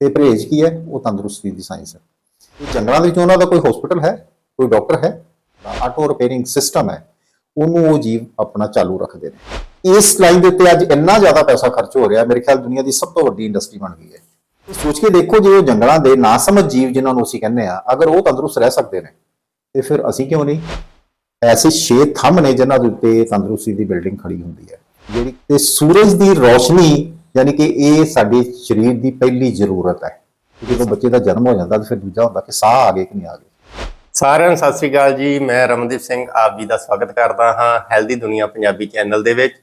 ਤੇ ਪਰਹੇਜ਼ ਕੀ ਹੈ? ਉਹ ਤੰਦਰੁਸਤੀ ਦੀ ਸਾਇੰਸ ਹੈ। ਇਹ ਜੰਗਲਾਂ ਦੇ ਵਿੱਚ ਉਹਨਾਂ ਦਾ ਕੋਈ ਹਸਪੀਟਲ ਹੈ? ਕੋਈ ਡਾਕਟਰ ਹੈ? ਆਟੋ ਰਿਪੇਅਰਿੰਗ ਸਿਸਟਮ ਹੈ। ਉਹਨੂੰ ਉਹ ਜੀਵ ਆਪਣਾ ਚਾਲੂ ਰੱਖਦੇ ਨੇ। ਇਸ ਲਾਈਨ ਦੇ ਉੱਤੇ ਅੱਜ ਇੰਨਾ ਜ਼ਿਆਦਾ ਪੈਸਾ ਖਰਚ ਹੋ ਰਿਹਾ, ਮੇਰੇ ਖਿਆਲ ਦੁਨੀਆ ਦੀ ਸਭ ਤੋਂ ਵੱਡੀ ਇੰਡਸਟਰੀ ਬਣ ਗਈ ਹੈ। ਸੋਚ ਕੇ ਦੇਖੋ ਜੇ ਉਹ ਜੰਗਲਾਂ ਦੇ ਨਾ ਸਮਝ ਜੀਵ ਜਿਨ੍ਹਾਂ ਨੂੰ ਅਸੀਂ ਕਹਿੰਦੇ ਆ ਅਗਰ ਉਹ ਤੰਦਰੁਸਤ ਰਹਿ ਸਕਦੇ ਨੇ, ਤੇ ਫਿਰ ਅਸੀਂ ਕਿਉਂ ਨਹੀਂ? ਐਸੇ ਛੇ ਥੰਮ ਨੇ ਜਿਨ੍ਹਾਂ ਦੇ ਉੱਤੇ ਤੰਦਰੁਸਤੀ ਦੀ ਬਿਲਡਿੰਗ ਖੜੀ ਹੁੰਦੀ ਹੈ। ਜਿਹੜੀ ਤੇ ਸੂਰਜ ਦੀ ਰੋਸ਼ਨੀ ਯਾਨੀ ਕਿ ਇਹ ਸਾਡੇ ਸਰੀਰ ਦੀ ਪਹਿਲੀ ਜ਼ਰੂਰਤ ਹੈ। ਜਦੋਂ ਬੱਚੇ ਦਾ ਜਨਮ ਹੋ ਜਾਂਦਾ ਤਾਂ ਫਿਰ ਦੂਜਾ ਹੁੰਦਾ ਕਿ ਸਾਹ ਆ ਗਏ ਕਿ ਨਹੀਂ ਆ ਗਏ। ਸਾਰਿਆਂ ਨੂੰ ਸਤਿ ਸ੍ਰੀ ਅਕਾਲ ਜੀ। ਮੈਂ ਰਮਨਦੀਪ ਸਿੰਘ, ਆਪ ਜੀ ਦਾ ਸਵਾਗਤ ਕਰਦਾ ਹਾਂ ਹੈਲਦੀ ਦੁਨੀਆ ਪੰਜਾਬੀ ਚੈਨਲ ਦੇ ਵਿੱਚ।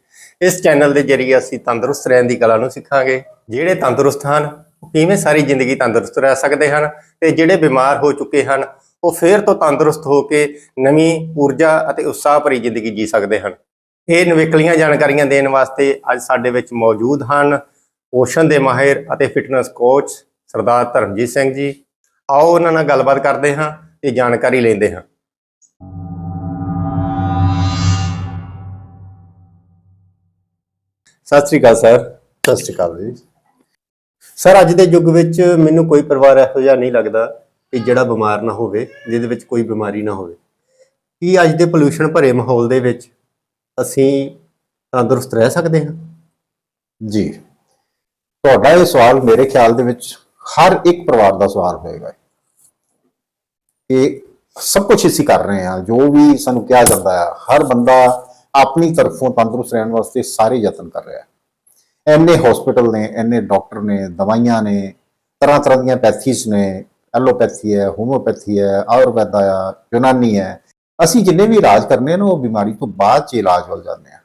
ਇਸ ਚੈਨਲ ਦੇ ਜ਼ਰੀਏ ਅਸੀਂ ਤੰਦਰੁਸਤ ਰਹਿਣ ਦੀ ਕਲਾ ਨੂੰ ਸਿੱਖਾਂਗੇ। ਜਿਹੜੇ ਤੰਦਰੁਸਤ ਹਨ, ਉਹ ਕਿਵੇਂ ਸਾਰੀ ਜ਼ਿੰਦਗੀ ਤੰਦਰੁਸਤ ਰਹਿ ਸਕਦੇ ਹਨ ਤੇ ਜਿਹੜੇ ਬਿਮਾਰ ਹੋ ਚੁੱਕੇ ਹਨ, ਉਹ ਫੇਰ ਤੋਂ ਤੰਦਰੁਸਤ ਹੋ ਕੇ ਨਵੀਂ ਊਰਜਾ ਅਤੇ ਉਤਸ਼ਾਹ ਭਰੀ ਜ਼ਿੰਦਗੀ ਜੀ ਸਕਦੇ ਹਨ। ਇਹ ਨਵੇਕਲੀਆਂ ਜਾਣਕਾਰੀਆਂ ਦੇਣ ਵਾਸਤੇ ਅੱਜ ਸਾਡੇ ਵਿੱਚ ਮੌਜੂਦ ਹਨ ਪੋਸ਼ਣ ਦੇ ਮਾਹਿਰ ਅਤੇ ਫਿਟਨੈਸ ਕੋਚ ਸਰਦਾਰ ਧਰਮਜੀਤ ਸਿੰਘ ਜੀ। ਆਓ ਉਹਨਾਂ ਨਾਲ ਗੱਲਬਾਤ ਕਰਦੇ ਹਾਂ ਤੇ ਜਾਣਕਾਰੀ ਲੈਂਦੇ ਹਾਂ। ਸਤਿ ਸ੍ਰੀ ਅਕਾਲ ਸਰ। ਸਤਿ ਸ਼੍ਰੀ ਅਕਾਲ ਜੀ। ਸਰ ਅੱਜ ਦੇ ਯੁੱਗ ਵਿੱਚ ਮੈਨੂੰ ਕੋਈ ਪਰਿਵਾਰ ਇਹੋ ਜਿਹਾ ਨਹੀਂ ਲੱਗਦਾ ਕਿ ਜਿਹੜਾ ਬਿਮਾਰ ਨਾ ਹੋਵੇ ਜਿਹਦੇ ਵਿੱਚ ਕੋਈ ਬਿਮਾਰੀ ਨਾ ਹੋਵੇ। ਕੀ ਅੱਜ ਦੇ ਪੋਲੂਸ਼ਨ ਭਰੇ ਮਾਹੌਲ ਦੇ ਵਿੱਚ ਅਸੀਂ ਤੰਦਰੁਸਤ ਰਹਿ ਸਕਦੇ ਹਾਂ? ਜੀ। ਤੁਹਾਡਾ ਇਹ ਸਵਾਲ ਮੇਰੇ ਖਿਆਲ ਦੇ ਵਿੱਚ ਹਰ ਇੱਕ ਪਰਿਵਾਰ ਦਾ ਸਵਾਲ ਹੋਏਗਾ। ਕਿ ਸਭ ਕੁਝ ਅਸੀਂ ਕਰ ਰਹੇ ਹਾਂ। ਜੋ ਵੀ ਸਾਨੂੰ ਕਿਹਾ ਜਾਂਦਾ ਹੈ, ਹਰ ਬੰਦਾ ਆਪਣੀ ਤਰਫੋਂ ਤੰਦਰੁਸਤ ਰਹਿਣ ਵਾਸਤੇ ਸਾਰੇ ਯਤਨ ਕਰ ਰਿਹਾ ਹੈ। ਐਨੇ ਹਸਪੀਟਲ ਨੇ ਐਨੇ ਡਾਕਟਰ ਨੇ, ਦਵਾਈਆਂ ਨੇ ਤਰ੍ਹਾਂ ਤਰ੍ਹਾਂ ਦੀਆਂ ਪੈਥੀਜ਼ ਨੇ ਐਲੋਪੈਥੀ ਹੈ ਹੋਮੋਪੈਥੀ ਹੈ, ਆਯੁਰਵੈਦਾ ਆ ਯੂਨਾਨੀ ਹੈ। ਅਸੀਂ ਜਿੰਨੇ ਵੀ ਇਲਾਜ ਕਰਨੇ ਨੇ, ਉਹ ਬਿਮਾਰੀ ਤੋਂ ਬਾਅਦ ਚ ਇਲਾਜ ਵੱਲ ਜਾਂਦੇ ਹਾਂ।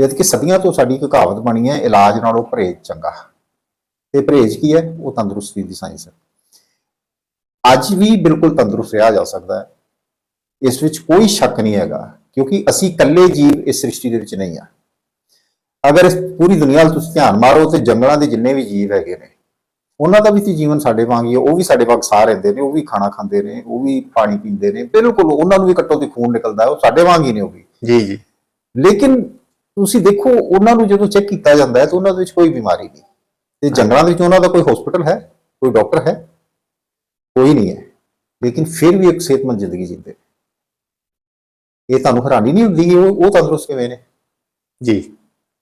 ਜਦ ਕਿ ਸਦੀਆਂ ਤੋਂ ਸਾਡੀ ਇੱਕ ਕਹਾਵਤ ਬਣੀ ਹੈ ਇਲਾਜ ਨਾਲੋਂ ਪਰਹੇਜ਼ ਚੰਗਾ। ਤੇ ਪਰਹੇਜ਼ ਕੀ ਹੈ? ਉਹ ਤੰਦਰੁਸਤੀ ਦੀ ਸਾਇੰਸ ਹੈ। ਅੱਜ ਵੀ ਬਿਲਕੁਲ ਤੰਦਰੁਸਤ ਰਿਹਾ ਜਾ ਸਕਦਾ ਹੈ। ਇਸ ਵਿੱਚ ਕੋਈ ਸ਼ੱਕ ਨਹੀਂ ਹੈਗਾ ਕਿਉਂਕਿ ਅਸੀਂ ਇਕੱਲੇ ਜੀਵ ਇਸ ਸ੍ਰਿਸ਼ਟੀ ਦੇ ਵਿੱਚ ਨਹੀਂ ਆ ਅਗਰ ਇਸ ਪੂਰੀ ਦੁਨੀਆ 'ਤੇ ਤੁਸੀਂ ਧਿਆਨ ਮਾਰੋ ਤੇ ਜੰਗਲਾਂ ਦੇ ਜਿੰਨੇ ਵੀ ਜੀਵ ਹੈਗੇ ਨੇ ਉਹਨਾਂ ਦਾ ਵੀ ਤੇ ਜੀਵਨ ਸਾਡੇ ਵਾਂਗ ਹੀ ਹੈ। ਉਹ ਵੀ ਸਾਡੇ ਵਾਂਗ ਸਾਹ ਲੈਂਦੇ ਨੇ ਉਹ ਵੀ ਖਾਣਾ ਖਾਂਦੇ ਨੇ ਉਹ ਵੀ ਪਾਣੀ ਪੀਂਦੇ ਨੇ। ਬਿਲਕੁਲ ਉਹਨਾਂ ਨੂੰ ਵੀ ਕੱਟੋ ਦੀ ਖੂਨ ਨਿਕਲਦਾ ਹੈ ਉਹ ਸਾਡੇ ਵਾਂਗ ਹੀ ਨੇ ਉਹ ਵੀ। ਜੀ ਜੀ। ਲੇਕਿਨ ਤੁਸੀਂ ਦੇਖੋ ਉਹਨਾਂ ਨੂੰ ਜਦੋਂ ਚੈੱਕ ਕੀਤਾ ਜਾਂਦਾ ਹੈ ਤਾਂ ਉਹਨਾਂ ਦੇ ਵਿੱਚ ਕੋਈ ਬਿਮਾਰੀ ਨਹੀਂ। ਤੇ ਜੰਗਲਾਂ ਦੇ ਵਿੱਚ ਉਹਨਾਂ ਦਾ ਕੋਈ ਹਸਪੀਟਲ ਹੈ ਕੋਈ ਡਾਕਟਰ ਹੈ ਕੋਈ ਨਹੀਂ ਹੈ। ਲੇਕਿਨ ਫਿਰ ਵੀ ਇੱਕ ਸਿਹਤਮੰਦ ਜ਼ਿੰਦਗੀ ਜੀਂਦੇ। ਇਹ ਤੁਹਾਨੂੰ ਹੈਰਾਨੀ ਨਹੀਂ ਹੁੰਦੀ ਉਹ ਉਹ ਤੰਦਰੁਸਤ ਕਿਵੇਂ ਨੇ? ਜੀ।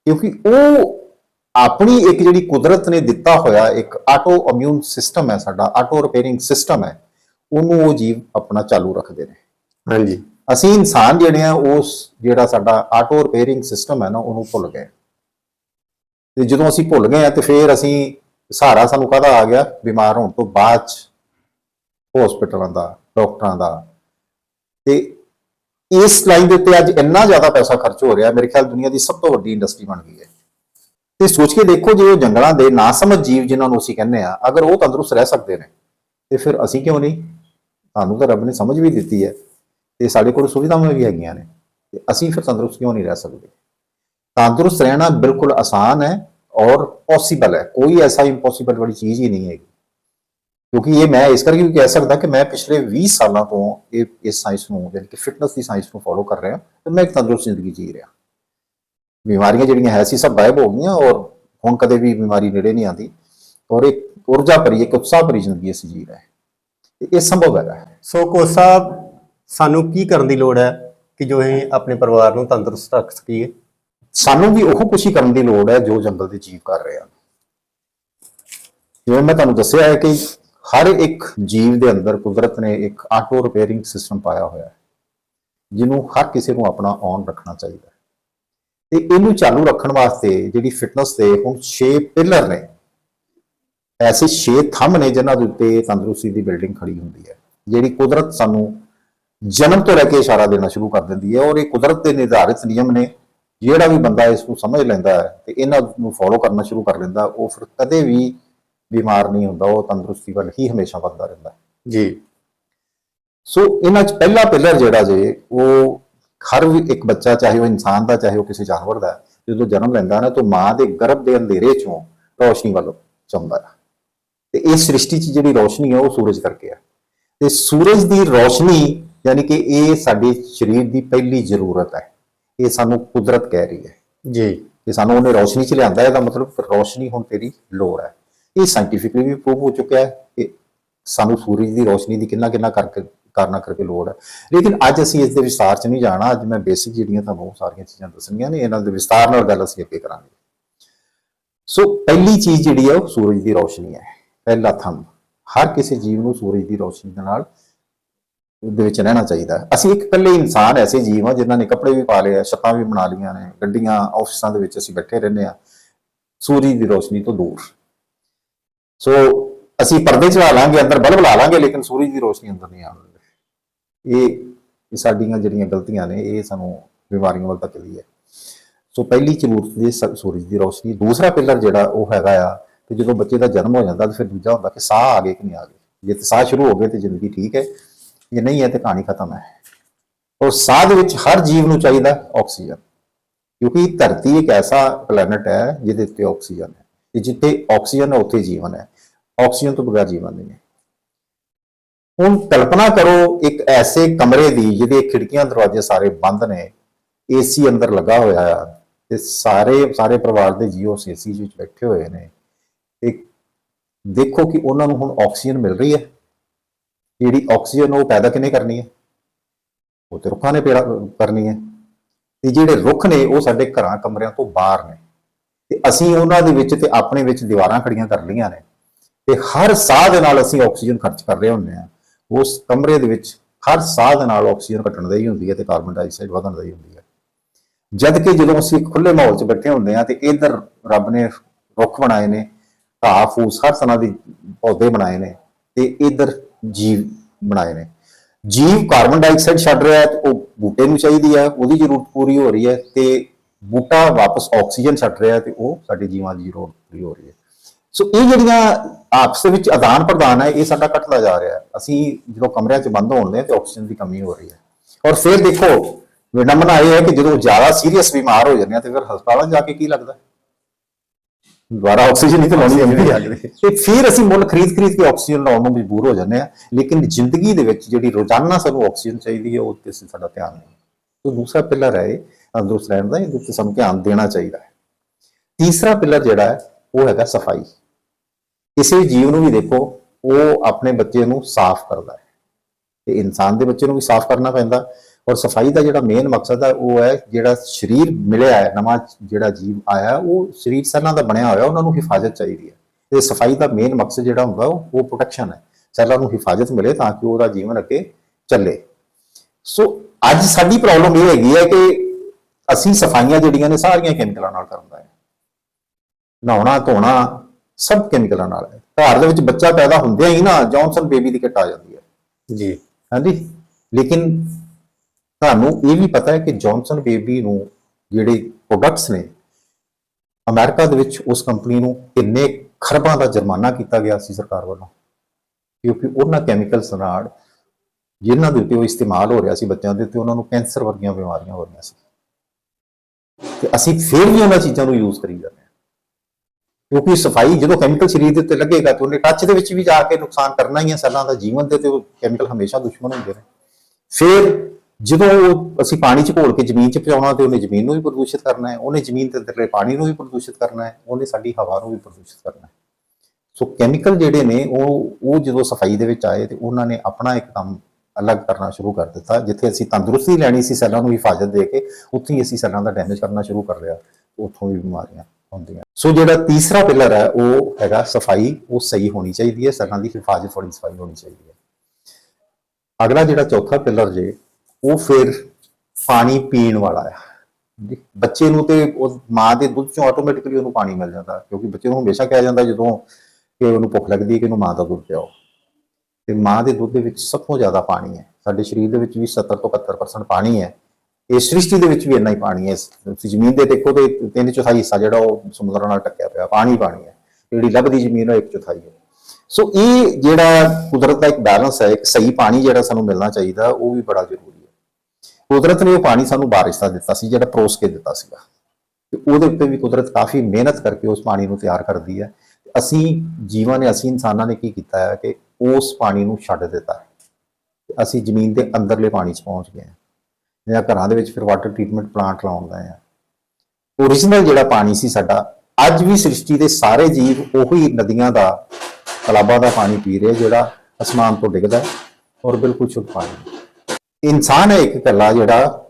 ਕਿਉਂਕਿ ਉਹ ਆਪਣੀ ਇੱਕ ਜਿਹੜੀ ਕੁਦਰਤ ਨੇ ਦਿੱਤਾ ਹੋਇਆ ਇੱਕ ਆਟੋ ਇਮਿਊਨ ਸਿਸਟਮ ਹੈ ਸਾਡਾ ਆਟੋ ਰਿਪੇਅਰਿੰਗ ਸਿਸਟਮ ਹੈ ਉਹਨੂੰ ਉਹ ਜੀਵ ਆਪਣਾ ਚਾਲੂ ਰੱਖਦੇ ਨੇ। ਹਾਂਜੀ। ਅਸੀਂ ਇਨਸਾਨ ਜਿਹੜੇ ਆ, ਉਸ ਜਿਹੜਾ ਸਾਡਾ ਆਟੋ ਰਿਪੇਅਰਿੰਗ ਸਿਸਟਮ ਹੈ ਨਾ, ਉਹਨੂੰ ਭੁੱਲ ਗਏ। ਤੇ ਜਦੋਂ ਅਸੀਂ ਭੁੱਲ ਗਏ ਆ, ਤੇ ਫਿਰ ਅਸੀਂ ਸਹਾਰਾ ਸਾਨੂੰ ਕਾਹਦਾ ਆ ਗਿਆ? ਬਿਮਾਰ ਹੋਣ ਤੋਂ ਬਾਅਦ ਚ ਹਸਪੀਟਲਾਂ ਦਾ, ਡਾਕਟਰਾਂ ਦਾ। ਤੇ ਇਸ ਲਾਈਨ ਦੇ ਉੱਤੇ ਅੱਜ ਇੰਨਾ ਜ਼ਿਆਦਾ ਪੈਸਾ ਖਰਚ ਹੋ ਰਿਹਾ, ਮੇਰੇ ਖਿਆਲ ਦੁਨੀਆ ਦੀ ਸਭ ਤੋਂ ਵੱਡੀ ਇੰਡਸਟਰੀ ਬਣ ਗਈ ਹੈ। ਤੇ ਸੋਚ ਕੇ ਦੇਖੋ, ਜੇ ਉਹ ਜੰਗਲਾਂ ਦੇ ਨਾ ਸਮਝ ਜੀਵ ਜਿਨ੍ਹਾਂ ਨੂੰ ਅਸੀਂ ਕਹਿੰਦੇ ਆ, ਅਗਰ ਉਹ ਤੰਦਰੁਸਤ ਰਹਿ ਸਕਦੇ ਨੇ, ਤੇ ਫਿਰ ਅਸੀਂ ਕਿਉਂ ਨਹੀਂ? ਤੁਹਾਨੂੰ ਤਾਂ ਰੱਬ ਨੇ ਸਮਝ ਵੀ ਦਿੱਤੀ ਹੈ। ਤੇ ਸਾਡੇ ਕੋਲ ਸੁਵਿਧਾਵਾਂ ਵੀ ਹੈਗੀਆਂ ਨੇ ਤੇ ਅਸੀਂ ਫਿਰ ਤੰਦਰੁਸਤ ਕਿਉਂ ਨਹੀਂ ਰਹਿ ਸਕਦੇ? ਤੰਦਰੁਸਤ ਰਹਿਣਾ ਬਿਲਕੁਲ ਆਸਾਨ ਹੈ ਔਰ ਪੋਸੀਬਲ ਹੈ। ਕੋਈ ਐਸਾ ਇੰਪੋਸੀਬਲ ਵਾਲੀ ਚੀਜ਼ ਹੀ ਨਹੀਂ ਹੈਗੀ। ਕਿਉਂਕਿ ਇਹ ਮੈਂ ਇਸ ਕਰਕੇ ਵੀ ਕਹਿ ਸਕਦਾ ਕਿ ਮੈਂ ਪਿਛਲੇ 20 ਸਾਲਾਂ ਤੋਂ ਇਹ, ਇਸ ਸਾਇੰਸ ਨੂੰ, ਯਾਨੀ ਕਿ ਫਿਟਨੈਸ ਦੀ ਸਾਇੰਸ ਨੂੰ ਫੋਲੋ ਕਰ ਰਿਹਾ ਤੇ ਮੈਂ ਇੱਕ ਤੰਦਰੁਸਤ ਜ਼ਿੰਦਗੀ ਜੀ ਰਿਹਾ। ਬਿਮਾਰੀਆਂ ਜਿਹੜੀਆਂ ਹੈ ਸੀ ਸਭ ਗਾਇਬ ਹੋ ਗਈਆਂ ਔਰ ਹੁਣ ਕਦੇ ਵੀ ਬਿਮਾਰੀ ਨੇੜੇ ਨਹੀਂ ਆਉਂਦੀ ਔਰ ਇੱਕ ਊਰਜਾ ਭਰੀ, ਇੱਕ ਉਤਸ਼ਾਹ ਭਰੀ ਜ਼ਿੰਦਗੀ ਅਸੀਂ ਜੀ ਰਹੇ ਤੇ ਇਹ ਸੰਭਵ ਹੈਗਾ ਸੋ ਕੋਚ ਸਾਹਿਬ ਸਾਨੂੰ ਕੀ ਕਰਨ ਦੀ ਲੋੜ ਹੈ ਕਿ ਜੋ ਅਸੀਂ ਆਪਣੇ ਪਰਿਵਾਰ ਨੂੰ ਤੰਦਰੁਸਤ ਰੱਖ ਸਕੀਏ? ਸਾਨੂੰ ਵੀ ਉਹ ਕੁਛ ਹੀ ਕਰਨ ਦੀ ਲੋੜ ਹੈ ਜੋ ਜੰਗਲ ਦੇ ਜੀਵ ਕਰ ਰਹੇ ਹਨ। ਜਿਵੇਂ ਮੈਂ ਤੁਹਾਨੂੰ ਦੱਸਿਆ ਹੈ ਕਿ ਹਰ ਇੱਕ ਜੀਵ ਦੇ ਅੰਦਰ ਕੁਦਰਤ ਨੇ ਇੱਕ ਆਟੋ ਰਿਪੇਅਰਿੰਗ ਸਿਸਟਮ ਪਾਇਆ ਹੋਇਆ ਹੈ, ਜਿਹਨੂੰ ਹਰ ਕਿਸੇ ਨੂੰ ਆਪਣਾ ਔਨ ਰੱਖਣਾ ਚਾਹੀਦਾ ਹੈ। ਤੇ ਇਹਨੂੰ ਚਾਲੂ ਰੱਖਣ ਵਾਸਤੇ ਜਿਹੜੀ ਫਿਟਨੈਸ ਦੇ ਹੁਣ 6 ਪਿਲਰ ਨੇ, ਐਸੇ 6 ਥੰਮ ਨੇ ਜਿਨ੍ਹਾਂ ਦੇ ਉੱਤੇ ਤੰਦਰੁਸਤੀ ਦੀ ਬਿਲਡਿੰਗ ਖੜੀ ਹੁੰਦੀ ਹੈ, ਜਿਹੜੀ ਕੁਦਰਤ ਸਾਨੂੰ ਜਨਮ ਤੋਂ ਲੈ ਕੇ ਇਸ਼ਾਰਾ ਦੇਣਾ ਸ਼ੁਰੂ ਕਰ ਦਿੰਦੀ ਹੈ ਔਰ ਇਹ ਕੁਦਰਤ ਦੇ ਨਿਰਧਾਰਿਤ ਨਿਯਮ ਨੇ ਜਿਹੜਾ ਵੀ ਬੰਦਾ ਇਸ ਨੂੰ ਸਮਝ ਲੈਂਦਾ ਹੈ ਤੇ ਇਹਨਾਂ ਨੂੰ ਫੋਲੋ ਕਰਨਾ ਸ਼ੁਰੂ ਕਰ ਲੈਂਦਾ ਉਹ ਫਿਰ ਕਦੇ ਵੀ ਬਿਮਾਰ ਨਹੀਂ ਹੁੰਦਾ ਉਹ ਤੰਦਰੁਸਤੀ ਵੱਲ ਹੀ ਹਮੇਸ਼ਾ ਵੱਧਦਾ ਰਹਿੰਦਾ ਜੀ। ਸੋ ਇਹਨਾਂ ਚ ਪਹਿਲਾ ਪਿਲਰ ਜਿਹੜਾ ਜੇ ਉਹ ਹਰ ਵੀ ਇੱਕ ਬੱਚਾ ਚਾਹੇ ਉਹ ਇਨਸਾਨ ਦਾ ਚਾਹੇ ਉਹ ਕਿਸੇ ਜਾਨਵਰ ਦਾ ਜਦੋਂ ਜਨਮ ਲੈਂਦਾ ਨਾ ਤਾਂ ਮਾਂ ਦੇ ਗਰਭ ਦੇ ਅੰਧੇਰੇ ਚੋਂ ਰੋਸ਼ਨੀ ਵੱਲ ਚਾਹੁੰਦਾ ਹੈ। ਤੇ ਇਸ ਸ੍ਰਿਸ਼ਟੀ 'ਚ ਜਿਹੜੀ ਰੋਸ਼ਨੀ ਹੈ ਉਹ ਸੂਰਜ ਕਰਕੇ ਹੈ। ਤੇ ਸੂਰਜ ਦੀ ਰੋਸ਼ਨੀ ਯਾਨੀ ਕਿ ਇਹ ਸਾਡੇ ਸਰੀਰ ਦੀ ਪਹਿਲੀ ਜ਼ਰੂਰਤ ਹੈ। ਇਹ ਸਾਨੂੰ ਕੁਦਰਤ ਕਹਿ ਰਹੀ ਹੈ। ਜੀ। ਕਿ ਸਾਨੂੰ ਉਹਨੇ ਰੋਸ਼ਨੀ 'ਚ ਲਿਆਂਦਾ ਇਹਦਾ ਮਤਲਬ ਰੋਸ਼ਨੀ ਹੁਣ ਤੇਰੀ ਲੋੜ ਹੈ। ਇਹ ਸਾਇੰਟੀਫਿਕਲੀ ਵੀ ਪ੍ਰੂਵ ਹੋ ਚੁੱਕਿਆ ਹੈ ਕਿ ਸਾਨੂੰ ਸੂਰਜ ਦੀ ਰੋਸ਼ਨੀ ਦੀ ਕਿੰਨਾ ਕਿੰਨਾ ਕਰਕੇ ਕਾਰਨਾ ਕਰਕੇ ਲੋੜ ਹੈ। ਲੇਕਿਨ ਅੱਜ ਅਸੀਂ ਇਸ ਦੇ ਵਿਸਤਾਰ 'ਚ ਨਹੀਂ ਜਾਣਾ ਅੱਜ ਮੈਂ ਬੇਸਿਕ ਜਿਹੜੀਆਂ ਤੁਹਾਨੂੰ ਸਾਰੀਆਂ ਚੀਜ਼ਾਂ ਦੱਸਣੀਆਂ ਨੇ ਇਹਨਾਂ ਦੇ ਵਿਸਤਾਰ ਨਾਲ ਗੱਲ ਅਸੀਂ ਅੱਗੇ ਕਰਾਂਗੇ। ਸੋ ਪਹਿਲੀ ਚੀਜ਼ ਜਿਹੜੀ ਹੈ ਉਹ ਸੂਰਜ ਦੀ ਰੋਸ਼ਨੀ ਹੈ। ਪਹਿਲਾ ਥੰਮ। ਹਰ ਕਿਸੇ ਜੀਵ ਨੂੰ ਸੂਰਜ ਦੀ ਰੋਸ਼ਨੀ ਦੇ ਨਾਲ ਦੇ ਵਿੱਚ ਰਹਿਣਾ ਚਾਹੀਦਾ ਅਸੀਂ ਇੱਕ ਇਕੱਲੇ ਇਨਸਾਨ, ਐਸੇ ਜੀਵ ਹਾਂ ਜਿਨ੍ਹਾਂ ਨੇ ਕੱਪੜੇ ਵੀ ਪਾ ਲਏ ਆ, ਛੱਤਾਂ ਵੀ ਬਣਾ ਲਈਆਂ ਨੇ, ਗੱਡੀਆਂ, ਆਫਿਸਾਂ ਦੇ ਵਿੱਚ ਅਸੀਂ ਬੈਠੇ ਰਹਿੰਦੇ ਆ ਸੂਰਜ ਦੀ ਰੋਸ਼ਨੀ ਤੋਂ ਦੂਰ। ਸੋ ਅਸੀਂ ਪਰਦੇ ਚਲਾ ਲਾਂਗੇ, ਅੰਦਰ ਬਲਬ ਲਾ ਲਾਂਗੇ, ਲੇਕਿਨ ਸੂਰਜ ਦੀ ਰੋਸ਼ਨੀ ਅੰਦਰ ਨਹੀਂ ਆਉਂਦੀ ਇਹ ਇਹ ਸਾਡੀਆਂ ਜਿਹੜੀਆਂ ਗਲਤੀਆਂ ਨੇ, ਇਹ ਸਾਨੂੰ ਬਿਮਾਰੀਆਂ ਵੱਲ ਧੱਕਦੀ ਹੈ। ਸੋ ਪਹਿਲੀ ਜ਼ਰੂਰਤ ਦੀ ਸੂਰਜ ਦੀ ਰੋਸ਼ਨੀ। ਦੂਸਰਾ ਪਿਲਰ ਜਿਹੜਾ ਉਹ ਹੈਗਾ ਆ ਕਿ ਜਦੋਂ ਬੱਚੇ ਦਾ ਜਨਮ ਹੋ ਜਾਂਦਾ ਤਾਂ ਫਿਰ ਦੂਜਾ ਹੁੰਦਾ ਕਿ ਸਾਹ ਆ ਗਏ ਕਿ ਨਹੀਂ ਆ ਗਏ। ਜੇ ਤਾਂ ਸਾਹ ਸ਼ੁਰੂ ਹੋ ਗਏ ਤੇ ਜ਼ਿੰਦਗੀ ਠੀਕ ਹੈ। ਜੇ ਨਹੀਂ ਹੈ ਤੇ ਕਹਾਣੀ ਖਤਮ ਹੈ। ਔਰ ਸਾਹ ਦੇ ਵਿੱਚ ਹਰ ਜੀਵ ਨੂੰ ਚਾਹੀਦਾ ਆਕਸੀਜਨ, ਕਿਉਂਕਿ ਧਰਤੀ ਇੱਕ ਐਸਾ ਪਲੈਨਟ ਹੈ ਜਿਹਦੇ ਉੱਤੇ ਆਕਸੀਜਨ ਹੈ। ਤੇ ਜਿੱਥੇ ਆਕਸੀਜਨ ਹੈ, ਉੱਥੇ ਜੀਵਨ ਹੈ। ਆਕਸੀਜਨ ਤੋਂ ਬਗੈਰ ਜੀਵਨ ਨਹੀਂ ਹੈ। ਹੁਣ ਕਲਪਨਾ ਕਰੋ, ਇੱਕ ਐਸੇ ਕਮਰੇ ਦੀ ਜਿਹਦੇ ਖਿੜਕੀਆਂ, ਦਰਵਾਜ਼ੇ ਸਾਰੇ ਬੰਦ ਨੇ, ਏਸੀ ਅੰਦਰ ਲੱਗਾ ਹੋਇਆ ਆ ਤੇ ਸਾਰੇ ਸਾਰੇ ਪਰਿਵਾਰ ਦੇ ਜੀਓ ਏਸੀ ਵਿੱਚ ਬੈਠੇ ਹੋਏ ਨੇ। ਤੇ ਦੇਖੋ ਕਿ ਉਹਨਾਂ ਨੂੰ ਹੁਣ ਆਕਸੀਜਨ ਮਿਲ ਰਹੀ ਹੈ। ਜਿਹੜੀ ਆਕਸੀਜਨ ਉਹ ਪੈਦਾ ਕਿਨੇ ਕਰਨੀ ਹੈ? ਉਹ ਤੇ ਰੁੱਖਾਂ ਨੇ ਪੈਦਾ ਕਰਨੀ ਹੈ। ਤੇ ਜਿਹੜੇ ਰੁੱਖ ਨੇ, ਉਹ ਸਾਡੇ ਘਰਾਂ, ਕਮਰਿਆਂ ਤੋਂ ਬਾਹਰ ਨੇ। ਤੇ ਅਸੀਂ ਉਹਨਾਂ ਦੇ ਵਿੱਚ ਤੇ ਆਪਣੇ ਵਿੱਚ ਦੀਵਾਰਾਂ ਖੜੀਆਂ ਕਰ ਲਈਆਂ ਨੇ। ਤੇ ਹਰ ਸਾਹ ਦੇ ਨਾਲ ਅਸੀਂ ਆਕਸੀਜਨ ਖਰਚ ਕਰ ਰਹੇ ਹੁੰਦੇ ਆ ਉਸ ਕਮਰੇ ਦੇ ਵਿੱਚ ਹਰ ਸਾਹ ਦੇ ਨਾਲ ਆਕਸੀਜਨ ਘਟਣ ਦੀ ਹੀ ਹੁੰਦੀ ਹੈ ਤੇ ਕਾਰਬਨ ਡਾਈਆਕਸਾਈਡ ਵਧਣ ਦੀ ਹੁੰਦੀ ਹੈ। ਜਦ ਕਿ ਜਦੋਂ ਅਸੀਂ ਇੱਕ ਖੁੱਲੇ ਮਾਹੌਲ 'ਚ ਬੈਠੇ ਹੁੰਦੇ ਆ ਤੇ ਇਧਰ ਰੱਬ ਨੇ ਰੁੱਖ ਬਣਾਏ ਨੇ, ਘਾਹ, ਫੂਸ, ਹਰ ਤਰ੍ਹਾਂ ਦੀ ਪੌਦੇ ਬਣਾਏ ਨੇ ਤੇ ਇਧਰ ਜੀਵ ਬਣਾਏ ਨੇ। ਜੀਵ ਕਾਰਬਨ ਡਾਈਆਕਸਾਈਡ ਛੱਡ ਰਿਹਾ ਹੈ ਤੇ ਉਹ ਬੂਟੇ ਨੂੰ ਚਾਹੀਦੀ ਹੈ, ਉਹਦੀ ਜ਼ਰੂਰਤ ਪੂਰੀ ਹੋ ਰਹੀ ਹੈ ਤੇ ਬੂਟਾ ਵਾਪਸ ਆਕਸੀਜਨ ਛੱਡ ਰਿਹਾ ਹੈ ਤੇ ਉਹ ਸਾਡੇ ਜੀਵਾਂ ਦੀ ਜ਼ਰੂਰਤ ਪੂਰੀ ਹੋ ਰਹੀ ਹੈ। ਸੋ ਇਹ ਜਿਹੜੀਆਂ ਆਪਸ ਦੇ ਵਿੱਚ ਆਦਾਨ ਪ੍ਰਦਾਨ ਹੈ, ਇਹ ਸਾਡਾ ਘਟਦਾ ਜਾ ਰਿਹਾ ਹੈ। ਅਸੀਂ ਜਦੋਂ ਕਮਰਿਆਂ 'ਚ ਬੰਦ ਹੋਣਦੇ ਤੇ ਆਕਸੀਜਨ ਦੀ ਕਮੀ ਹੋ ਰਹੀ ਹੈ। ਔਰ ਫਿਰ ਦੇਖੋ, ਵਿਡੰਬਨਾ ਇਹ ਹੈ ਕਿ ਜਦੋਂ ਜ਼ਿਆਦਾ ਸੀਰੀਅਸ ਬਿਮਾਰ ਹੋ ਜਾਂਦੇ ਆ ਤੇ ਫਿਰ ਹਸਪਤਾਲਾਂ 'ਚ ਜਾ ਕੇ ਕੀ ਲੱਗਦਾ ਦੁਬਾਰਾ ਆਕਸੀਜਨ ਹੀ ਤਾਂ ਲਾਉਣੀ ਹੁੰਦੀ ਹੈ ਤੇ ਫਿਰ ਅਸੀਂ ਮੁੱਲ ਖਰੀਦ ਖਰੀਦ ਕੇ ਆਕਸੀਜਨ ਲਾਉਣ ਨੂੰ ਮਜਬੂਰ ਹੋ ਜਾਂਦੇ ਆ। ਲੇਕਿਨ ਜ਼ਿੰਦਗੀ ਦੇ ਵਿੱਚ ਜਿਹੜੀ ਰੋਜ਼ਾਨਾ ਸਾਨੂੰ ਆਕਸੀਜਨ ਚਾਹੀਦੀ ਹੈ ਉਹ ਤੇ ਸਾਡਾ ਧਿਆਨ ਨਹੀਂ। ਸੋ ਦੂਸਰਾ ਪਿਲਰ ਹੈ ਤੰਦਰੁਸਤ ਰਹਿਣ ਦਾ ਇਹਦੇ ਉੱਤੇ ਸਾਨੂੰ ਧਿਆਨ ਦੇਣਾ ਚਾਹੀਦਾ ਹੈ। ਤੀਸਰਾ ਪਿਲਰ ਜਿਹੜਾ ਹੈ ਉਹ ਹੈਗਾ ਸਫ਼ਾਈ। ਕਿਸੇ ਜੀਵ ਨੂੰ ਵੀ ਦੇਖੋ ਉਹ ਆਪਣੇ ਬੱਚੇ ਨੂੰ ਸਾਫ਼ ਕਰਦਾ ਹੈ। ਤੇ ਇਨਸਾਨ ਦੇ ਬੱਚੇ ਨੂੰ ਵੀ ਸਾਫ਼ ਕਰਨਾ ਪੈਂਦਾ। ਔਰ ਸਫ਼ਾਈ ਦਾ ਜਿਹੜਾ ਮੇਨ ਮਕਸਦ ਹੈ ਉਹ ਹੈ ਜਿਹੜਾ ਸਰੀਰ ਮਿਲਿਆ ਹੈ ਨਵਾਂ ਜਿਹੜਾ ਜੀਵ ਆਇਆ ਉਹ ਸਰੀਰ ਸੈੱਲਾਂ ਦਾ ਬਣਿਆ ਹੋਇਆ ਉਹਨਾਂ ਨੂੰ ਹਿਫਾਜ਼ਤ ਚਾਹੀਦੀ ਹੈ। ਤੇ ਸਫ਼ਾਈ ਦਾ ਮੇਨ ਮਕਸਦ ਜਿਹੜਾ ਹੁੰਦਾ ਉਹ ਉਹ ਪ੍ਰੋਟੈਕਸ਼ਨ ਹੈ। ਸੈੱਲਾਂ ਨੂੰ ਹਿਫਾਜ਼ਤ ਮਿਲੇ ਤਾਂ ਕਿ ਉਹਦਾ ਜੀਵਨ ਅੱਗੇ ਚੱਲੇ। ਸੋ ਅੱਜ ਸਾਡੀ ਪ੍ਰੋਬਲਮ ਇਹ ਹੈਗੀ ਹੈ ਕਿ ਅਸੀਂ ਸਫਾਈਆਂ ਜਿਹੜੀਆਂ ਨੇ ਸਾਰੀਆਂ ਕੈਮੀਕਲਾਂ ਨਾਲ ਕਰਦਾ ਹੈ। ਨਹਾਉਣਾ ਧੋਣਾ ਸਭ ਕੈਮੀਕਲਾਂ ਨਾਲ ਹੈ। ਘਰ ਦੇ ਵਿੱਚ ਬੱਚਾ ਪੈਦਾ ਹੁੰਦਿਆਂ ਹੀ ਨਾ ਜੌਨਸਨ ਬੇਬੀ ਦੀ ਕਿੱਟ ਆ ਜਾਂਦੀ ਹੈ। ਜੀ। ਹਾਂਜੀ। ਲੇਕਿਨ ਤੁਹਾਨੂੰ ਇਹ ਵੀ ਪਤਾ ਹੈ ਕਿ ਜੌਨਸਨ ਬੇਬੀ ਨੂੰ ਜਿਹੜੇ ਪ੍ਰੋਡਕਟਸ ਨੇ ਅਮਰੀਕਾ ਦੇ ਵਿੱਚ ਉਸ ਕੰਪਨੀ ਨੂੰ ਕਿੰਨੇ ਖਰਬਾਂ ਦਾ ਜੁਰਮਾਨਾ ਕੀਤਾ ਗਿਆ ਸੀ ਸਰਕਾਰ ਵੱਲੋਂ ਕਿਉਂਕਿ ਉਹਨਾਂ ਕੈਮੀਕਲਸ ਨਾਲ ਜਿਨ੍ਹਾਂ ਦੇ ਉੱਤੇ ਉਹ ਇਸਤੇਮਾਲ ਹੋ ਰਿਹਾ ਸੀ ਬੱਚਿਆਂ ਦੇ ਉੱਤੇ, ਉਹਨਾਂ ਨੂੰ ਕੈਂਸਰ ਵਰਗੀਆਂ ਬਿਮਾਰੀਆਂ ਹੋ ਰਹੀਆਂ ਸੀ। ਤੇ ਅਸੀਂ ਫਿਰ ਵੀ ਉਹਨਾਂ ਚੀਜ਼ਾਂ ਨੂੰ ਯੂਜ਼ ਕਰੀ ਜਾਂਦੇ ਹਾਂ। ਕਿਉਂਕਿ ਸਫ਼ਾਈ ਜਦੋਂ ਕੈਮੀਕਲ ਸਰੀਰ ਦੇ ਉੱਤੇ ਲੱਗੇਗਾ ਤਾਂ ਉਹਨੇ ਟੱਚ ਦੇ ਵਿੱਚ ਵੀ ਜਾ ਕੇ ਨੁਕਸਾਨ ਕਰਨਾ ਹੀ ਹੈ, ਸੈੱਲਾਂ ਦਾ ਜੀਵਨ ਦੇ ਤੇ ਉਹ ਕੈਮੀਕਲ ਹਮੇਸ਼ਾ ਦੁਸ਼ਮਣ ਹੁੰਦੇ ਨੇ। ਫਿਰ ਜਦੋਂ ਉਹ ਅਸੀਂ ਪਾਣੀ 'ਚ ਘੋਲ ਕੇ ਜ਼ਮੀਨ 'ਚ ਪਹੁੰਚਾਉਣਾ ਤੇ ਉਹਨੇ ਜ਼ਮੀਨ ਨੂੰ ਵੀ ਪ੍ਰਦੂਸ਼ਿਤ ਕਰਨਾ ਹੈ, ਉਹਨੇ ਜ਼ਮੀਨ ਦੇ ਅੰਦਰਲੇ ਪਾਣੀ ਨੂੰ ਵੀ ਪ੍ਰਦੂਸ਼ਿਤ ਕਰਨਾ ਹੈ, ਉਹਨੇ ਸਾਡੀ ਹਵਾ ਨੂੰ ਵੀ ਪ੍ਰਦੂਸ਼ਿਤ ਕਰਨਾ ਹੈ। ਸੋ ਕੈਮੀਕਲ ਜਿਹੜੇ ਨੇ, ਉਹ ਉਹ ਜਦੋਂ ਸਫ਼ਾਈ ਦੇ ਵਿੱਚ ਆਏ ਤੇ ਉਹਨਾਂ ਨੇ ਆਪਣਾ ਇੱਕ ਕੰਮ ਅਲੱਗ ਕਰਨਾ ਸ਼ੁਰੂ ਕਰ ਦਿੱਤਾ, ਜਿੱਥੇ ਅਸੀਂ ਤੰਦਰੁਸਤੀ ਲੈਣੀ ਸੀ ਸੈੱਲਾਂ ਨੂੰ ਹਿਫਾਜ਼ਤ ਦੇ ਕੇ, ਉੱਥੇ ਹੀ ਅਸੀਂ ਸੈੱਲਾਂ ਦਾ ਡੈਮੇਜ ਕਰਨਾ ਸ਼ੁਰੂ ਕਰ ਲਿਆ, ਉੱਥੋਂ ਵੀ ਬਿਮਾਰੀਆਂ ਹੁੰਦੀਆਂ। ਸੋ ਜਿਹੜਾ ਤੀਸਰਾ ਪਿਲਰ ਹੈ, ਉਹ ਹੈਗਾ ਸਫ਼ਾਈ, ਉਹ ਸਹੀ ਹੋਣੀ ਚਾਹੀਦੀ ਹੈ, ਸੈੱਲਾਂ ਦੀ ਹਿਫਾਜ਼ਤ ਵਾਲੀ ਸਫ਼ਾਈ ਹੋਣੀ ਚਾਹੀਦੀ ਹੈ। ਅਗਲਾ ਜਿਹੜਾ ਚੌਥਾ ਪਿਲਰ ਜੇ ਉਹ ਫਿਰ ਪਾਣੀ ਪੀਣ ਵਾਲਾ ਹੈ ਜੀ, ਬੱਚੇ ਨੂੰ ਤੇ ਉਹ ਮਾਂ ਦੇ ਦੁੱਧ ਚੋਂ ਆਟੋਮੈਟਿਕਲੀ ਉਹਨੂੰ ਪਾਣੀ ਮਿਲ ਜਾਂਦਾ ਕਿਉਂਕਿ ਬੱਚੇ ਨੂੰ ਹਮੇਸ਼ਾ ਕਿਹਾ ਜਾਂਦਾ ਜਦੋਂ ਕਿ ਉਹਨੂੰ ਭੁੱਖ ਲੱਗਦੀ ਹੈ ਕਿ ਉਹਨੂੰ ਮਾਂ ਦਾ ਦੁੱਧ ਪਿਆਓ। ਤੇ ਮਾਂ ਦੇ ਦੁੱਧ ਦੇ ਵਿੱਚ ਸਭ ਤੋਂ ਜ਼ਿਆਦਾ ਪਾਣੀ ਹੈ। ਸਾਡੇ ਸਰੀਰ ਦੇ ਵਿੱਚ ਵੀ 70 ਤੋਂ 71% ਪਾਣੀ ਹੈ। ਇਹ ਸ੍ਰਿਸ਼ਟੀ ਦੇ ਵਿੱਚ ਵੀ ਇੰਨਾ ਹੀ ਪਾਣੀ ਹੈ। ਤੁਸੀਂ ਜ਼ਮੀਨ ਦੇ ਦੇਖੋ ਤੇ ਤਿੰਨ ਚੌਥਾਈ ਹਿੱਸਾ ਜਿਹੜਾ ਉਹ ਸਮੁੰਦਰ ਨਾਲ ਟੱਕਿਆ ਪਿਆ ਪਾਣੀ ਪਾਣੀ ਹੈ। ਜਿਹੜੀ ਲੱਭਦੀ ਜ਼ਮੀਨ ਉਹ ਇੱਕ ਚੌਥਾਈ ਹੈ। ਸੋ ਇਹ ਜਿਹੜਾ ਕੁਦਰਤ ਦਾ ਇੱਕ ਬੈਲੈਂਸ ਹੈ ਇੱਕ ਸਹੀ ਪਾਣੀ ਜਿਹੜਾ ਸਾਨੂੰ ਮਿਲਣਾ ਚਾਹੀਦਾ ਉਹ ਵੀ ਬੜਾ ਜ਼ਰੂਰੀ ਕੁਦਰਤ ਨੇ ਉਹ ਪਾਣੀ ਸਾਨੂੰ ਬਾਰਿਸ਼ ਦਾ ਦਿੱਤਾ ਸੀ, ਜਿਹੜਾ ਪਰੋਸ ਕੇ ਦਿੱਤਾ ਸੀਗਾ। ਤੇ ਉਹਦੇ ਉੱਤੇ ਵੀ ਕੁਦਰਤ ਕਾਫੀ ਮਿਹਨਤ ਕਰਕੇ ਉਸ ਪਾਣੀ ਨੂੰ ਤਿਆਰ ਕਰਦੀ ਹੈ। ਅਸੀਂ ਜੀਵਾਂ ਨੇ, ਅਸੀਂ ਇਨਸਾਨਾਂ ਨੇ ਕੀ ਕੀਤਾ ਹੈ ਕਿ ਉਸ ਪਾਣੀ ਨੂੰ ਛੱਡ ਦਿੱਤਾ ਹੈ। ਅਸੀਂ ਜ਼ਮੀਨ ਦੇ ਅੰਦਰਲੇ ਪਾਣੀ 'ਚ ਪਹੁੰਚ ਗਏ ਹਾਂ। ਜਾਂ ਘਰਾਂ ਦੇ ਵਿੱਚ ਫਿਰ ਵਾਟਰ ਟ੍ਰੀਟਮੈਂਟ ਪਲਾਂਟ ਲਾਉਂਦਾ ਆ ਓਰੀਜਨਲ ਜਿਹੜਾ ਪਾਣੀ ਸੀ ਸਾਡਾ, ਅੱਜ ਵੀ ਸ੍ਰਿਸ਼ਟੀ ਦੇ ਸਾਰੇ ਜੀਵ ਉਹੀ ਨਦੀਆਂ ਦਾ, ਤਲਾਬਾਂ ਦਾ ਪਾਣੀ ਪੀ ਰਹੇ ਜਿਹੜਾ ਅਸਮਾਨ ਤੋਂ ਡਿੱਗਦਾ ਔਰ ਬਿਲਕੁਲ ਸ਼ੁੱਧ ਪਾਣੀ ਇਨਸਾਨ ਹੈ ਇੱਕ ਇਕੱਲਾ ਜਿਹੜਾ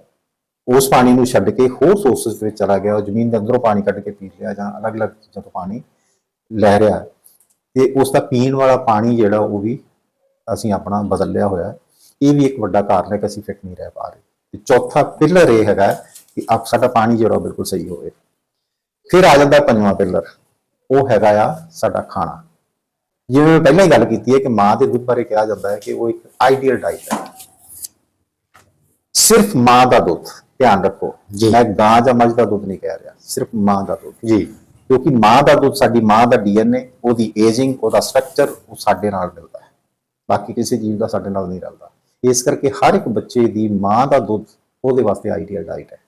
ਉਸ ਪਾਣੀ ਨੂੰ ਛੱਡ ਕੇ ਹੋਰ ਸੋਰਸਸ ਵਿੱਚ ਚਲਾ ਗਿਆ, ਉਹ ਜ਼ਮੀਨ ਦੇ ਅੰਦਰੋਂ ਪਾਣੀ ਕੱਢ ਕੇ ਪੀ ਲਿਆ ਜਾਂ ਅਲੱਗ-ਅਲੱਗ ਚੀਜ਼ਾਂ ਤੋਂ ਪਾਣੀ ਲੈ ਰਿਹਾ। ਹੈ। ਤੇ ਉਸ ਦਾ ਪੀਣ ਵਾਲਾ ਪਾਣੀ ਜਿਹੜਾ ਉਹ ਵੀ ਅਸੀਂ ਆਪਣਾ ਬਦਲ ਲਿਆ ਹੋਇਆ ਇਹ ਵੀ ਇੱਕ ਵੱਡਾ ਕਾਰਨ ਹੈ ਕਿ ਅਸੀਂ ਫਿੱਟ ਨਹੀਂ ਰਹਿ ਪਾ ਰਹੇ। ਤੇ ਚੌਥਾ ਪਿਲਰ ਇਹ ਹੈਗਾ ਕਿ ਆਪ ਸਾਡਾ ਪਾਣੀ ਜਿਹੜਾ ਉਹ ਬਿਲਕੁਲ ਸਹੀ ਹੋਵੇ। ਫਿਰ ਆ ਜਾਂਦਾ ਪੰਜਵਾਂ ਪਿਲਰ ਉਹ ਹੈਗਾ ਆ ਸਾਡਾ ਖਾਣਾ। ਜਿਵੇਂ ਮੈਂ ਪਹਿਲਾਂ ਹੀ ਗੱਲ ਕੀਤੀ ਹੈ ਕਿ ਮਾਂ ਦੇ ਦੁੱਧ ਬਾਰੇ ਕਿਹਾ ਜਾਂਦਾ ਹੈ ਕਿ ਉਹ ਇੱਕ ਆਈਡੀਅਲ ਡਾਈਟ ਹੈ। ਸਿਰਫ ਮਾਂ ਦਾ ਦੁੱਧ ਧਿਆਨ ਰੱਖੋ। ਜੀ। ਮੈਂ ਗਾਂ ਜਾਂ ਮੱਝ ਦਾ ਦੁੱਧ ਨਹੀਂ ਕਹਿ ਰਿਹਾ ਸਿਰਫ ਮਾਂ ਦਾ ਦੁੱਧ। ਜੀ। ਕਿਉਂਕਿ ਮਾਂ ਦਾ ਦੁੱਧ ਸਾਡੀ ਮਾਂ ਦਾ ਡੀਐਨਏ ਉਹਦੀ ਏਜਿੰਗ ਉਹਦਾ ਸਟਰਕਚਰ ਉਹ ਸਾਡੇ ਨਾਲ ਮਿਲਦਾ ਹੈ। ਬਾਕੀ ਕਿਸੇ ਜੀਵ ਦਾ ਸਾਡੇ ਨਾਲ ਨਹੀਂ ਰਲਦਾ। ਇਸ ਕਰਕੇ ਹਰ ਇੱਕ ਬੱਚੇ ਦੀ ਮਾਂ ਦਾ ਦੁੱਧ ਉਹਦੇ ਵਾਸਤੇ ਆਈਡੀਅਲ ਡਾਈਟ ਹੈ।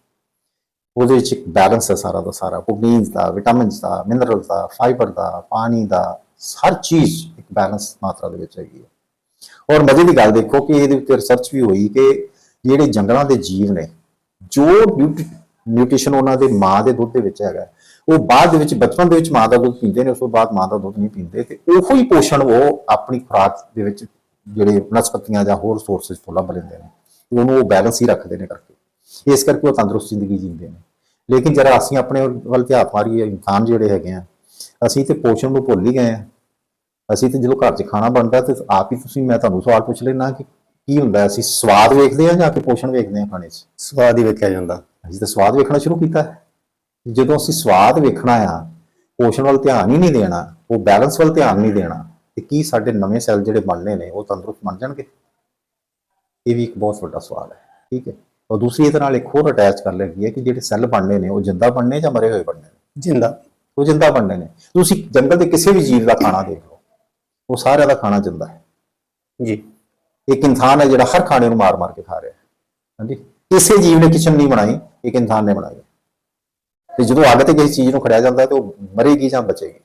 ਉਹਦੇ ਵਿੱਚ ਇੱਕ ਬੈਲੈਂਸ ਹੈ ਸਾਰਾ ਦਾ ਸਾਰਾ। ਪ੍ਰੋਟੀਨਸ ਦਾ ਵਿਟਾਮਿਨਸ ਦਾ ਮਿਨਰਲਸ ਦਾ ਫਾਈਬਰ ਦਾ ਪਾਣੀ ਦਾ ਹਰ ਚੀਜ਼ ਇੱਕ ਬੈਲੈਂਸ ਮਾਤਰਾ ਦੇ ਵਿੱਚ ਹੈਗੀ ਹੈ। ਔਰ ਮਜ਼ੇ ਦੀ ਗੱਲ ਦੇਖੋ ਕਿ ਇਹਦੇ ਉੱਤੇ ਰਿਸਰਚ ਵੀ ਹੋਈ ਕਿ ਜਿਹੜੇ ਜੰਗਲਾਂ ਦੇ ਜੀਵ ਨੇ, ਜੋ ਨਿਊਟ੍ਰੀਸ਼ਨ ਉਹਨਾਂ ਦੇ ਮਾਂ ਦੇ ਦੁੱਧ ਦੇ ਵਿੱਚ ਹੈਗਾ, ਉਹ ਬਾਅਦ ਦੇ ਵਿੱਚ, ਬਚਪਨ ਦੇ ਵਿੱਚ ਮਾਂ ਦਾ ਦੁੱਧ ਪੀਂਦੇ ਨੇ, ਉਸ ਤੋਂ ਬਾਅਦ ਮਾਂ ਦਾ ਦੁੱਧ ਨਹੀਂ ਪੀਂਦੇ, ਤੇ ਉਹੋ ਹੀ ਪੋਸ਼ਣ ਉਹ ਆਪਣੀ ਖੁਰਾਕ ਦੇ ਵਿੱਚ ਜਿਹੜੇ ਵਨਸਪਤੀਆਂ ਜਾਂ ਹੋਰ ਸੋਰਸਸ ਤੋਂ ਲੱਭ ਲੈਂਦੇ ਨੇ ਉਹਨੂੰ ਉਹ ਬੈਲੈਂਸ ਹੀ ਰੱਖਦੇ ਨੇ ਕਰਕੇ। ਇਸ ਕਰਕੇ ਉਹ ਤੰਦਰੁਸਤ ਜ਼ਿੰਦਗੀ ਜੀਉਂਦੇ ਨੇ। ਲੇਕਿਨ ਜਰਾ ਅਸੀਂ ਆਪਣੇ ਵੱਲ ਧਿਆਨ ਮਾਰੀਏ, ਇਨਸਾਨ ਜਿਹੜੇ ਹੈਗੇ ਆ, ਅਸੀਂ ਤੇ ਪੋਸ਼ਣ ਨੂੰ ਭੁੱਲ ਹੀ ਗਏ ਆ। ਅਸੀਂ ਤੇ ਜਦੋਂ ਘਰ 'ਚ ਖਾਣਾ ਬਣਦਾ ਤੇ ਆਪ ਹੀ ਤੁਸੀਂ, ਮੈਂ ਤੁਹਾਨੂੰ ਸਵਾਲ ਪੁੱਛ ਲੈਣਾ ਕਿ ਕੀ ਹੁੰਦਾ? ਅਸੀਂ ਸਵਾਦ ਵੇਖਦੇ ਆ ਜਾਂ ਕਿ ਪੋਸ਼ਣ ਵੇਖਦੇ ਆ ਖਾਣੇ 'ਚ? ਸਵਾਦ ਹੀ ਵੇਖਿਆ ਜਾਂਦਾ। ਅਸੀਂ ਤਾਂ ਸਵਾਦ ਵੇਖਣਾ ਸ਼ੁਰੂ ਕੀਤਾ ਹੈ। ਜਦੋਂ ਅਸੀਂ ਸਵਾਦ ਵੇਖਣਾ ਆ ਪੋਸ਼ਣ ਵੱਲ ਧਿਆਨ ਹੀ ਨਹੀਂ ਦੇਣਾ ਉਹ ਬੈਲੈਂਸ ਵੱਲ ਧਿਆਨ ਨਹੀਂ ਦੇਣਾ ਤੇ ਕੀ ਸਾਡੇ ਨਵੇਂ ਸੈੱਲ ਜਿਹੜੇ ਬਣਨੇ ਨੇ ਉਹ ਤੰਦਰੁਸਤ ਬਣ ਜਾਣਗੇ? ਇਹ ਵੀ ਇੱਕ ਬਹੁਤ ਵੱਡਾ ਸਵਾਲ ਹੈ। ਠੀਕ ਹੈ? ਔਰ ਦੂਸਰੀ ਇਹਦੇ ਨਾਲ ਇੱਕ ਹੋਰ ਅਟੈਚ ਕਰ ਲੱਗੀ ਹੈ ਕਿ ਜਿਹੜੇ ਸੈੱਲ ਬਣਨੇ ਨੇ ਉਹ ਜਿੰਦਾ ਬਣਨੇ ਜਾਂ ਮਰੇ ਹੋਏ ਬਣਨੇ ਨੇ? ਜਿੰਦਾ। ਉਹ ਜਿੰਦਾ ਬਣਨੇ ਨੇ। ਤੁਸੀਂ ਜੰਗਲ ਦੇ ਕਿਸੇ ਵੀ ਜੀਵ ਦਾ ਖਾਣਾ ਦੇਖ ਲਓ ਉਹ ਸਾਰਿਆਂ ਦਾ ਖਾਣਾ ਜਿੰਦਾ ਹੈ। ਜੀ। ਇੱਕ ਇਨਸਾਨ ਹੈ ਜਿਹੜਾ ਹਰ ਖਾਣੇ ਨੂੰ ਮਾਰ-ਮਾਰ ਕੇ ਖਾ ਰਿਹਾ ਹੈ। ਹਾਂਜੀ? ਕਿਸੇ ਜੀਵ ਨੇ ਕਿਚਨ ਨਹੀਂ ਬਣਾਈ, ਇੱਕ ਇਨਸਾਨ ਨੇ ਬਣਾਈ ਹੈ। ਤੇ ਜਦੋਂ ਅੱਗ ਤੇ ਕਿਸੇ ਚੀਜ਼ ਨੂੰ ਖੜਿਆ ਜਾਂਦਾ ਤਾਂ ਉਹ ਮਰੇਗੀ ਜਾਂ ਬਚੇਗੀ?